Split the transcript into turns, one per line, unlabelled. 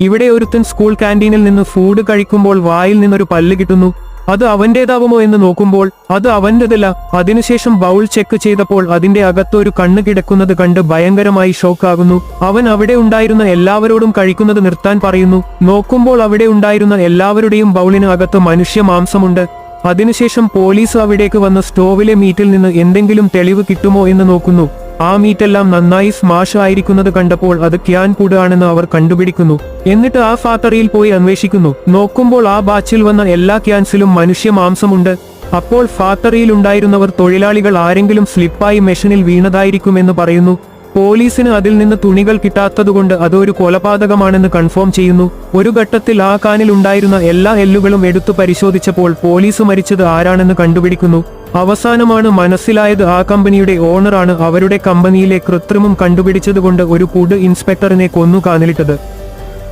ഇവിടെ ഒരുത്തൻ സ്കൂൾ കാന്റീനിൽ നിന്ന് ഫുഡ് കഴിക്കുമ്പോൾ വായിൽ നിന്നൊരു പല്ല് കിട്ടുന്നു. അത് അവന്റേതാവുമോ എന്ന് നോക്കുമ്പോൾ അത് അവന്റേതല്ല. അതിനുശേഷം ബൗൾ ചെക്ക് ചെയ്തപ്പോൾ അതിന്റെ ഒരു കണ്ണ് കിടക്കുന്നത് കണ്ട് ഭയങ്കരമായി ഷോക്കാകുന്നു അവൻ അവിടെ ഉണ്ടായിരുന്ന എല്ലാവരോടും കഴിക്കുന്നത് നിർത്താൻ പറയുന്നു. നോക്കുമ്പോൾ അവിടെ ഉണ്ടായിരുന്ന എല്ലാവരുടെയും ബൗളിന് അകത്ത് മനുഷ്യ മാംസമുണ്ട്. അതിനുശേഷം പോലീസ് അവിടേക്ക് വന്ന് സ്റ്റോവിലെ മീറ്റിൽ നിന്ന് എന്തെങ്കിലും തെളിവ് കിട്ടുമോ എന്ന് നോക്കുന്നു. ആ മീറ്റെല്ലാം നന്നായി സ്മാഷ് ആയിരിക്കുന്നത് കണ്ടപ്പോൾ അത് ക്യാൻ കൂടാണെന്ന് അവർ കണ്ടുപിടിക്കുന്നു. എന്നിട്ട് ആ ഫാക്ടറിയിൽ പോയി അന്വേഷിക്കുന്നു. നോക്കുമ്പോൾ ആ ബാച്ചിൽ വന്ന എല്ലാ ക്യാൻസിലും മനുഷ്യ മാംസമുണ്ട്. അപ്പോൾ ഫാക്ടറിയിൽ ഉണ്ടായിരുന്നവർ തൊഴിലാളികൾ ആരെങ്കിലും സ്ലിപ്പായി മെഷീനിൽ വീണതായിരിക്കുമെന്ന് പറയുന്നു. പോലീസിന് അതിൽ നിന്ന് തുണികൾ കിട്ടാത്തതുകൊണ്ട് അതൊരു കൊലപാതകമാണെന്ന് കൺഫേം ചെയ്യുന്നു. ഒരു ഘട്ടത്തിൽ ആ കാനിൽ ഉണ്ടായിരുന്ന എല്ലാ എല്ലുകളും എടുത്തു പരിശോധിച്ചപ്പോൾ പോലീസ് മരിച്ചത് ആരാണെന്ന് കണ്ടുപിടിക്കുന്നു. അവസാനമാണ് മനസ്സിലായത് ആ കമ്പനിയുടെ ഓണറാണ് അവരുടെ കമ്പനിയിലെ കൃത്രിമം കണ്ടുപിടിച്ചതുകൊണ്ട് ഒരു പുഡ് ഇൻസ്പെക്ടറിനെ കൊന്നു കാനലിട്ടത്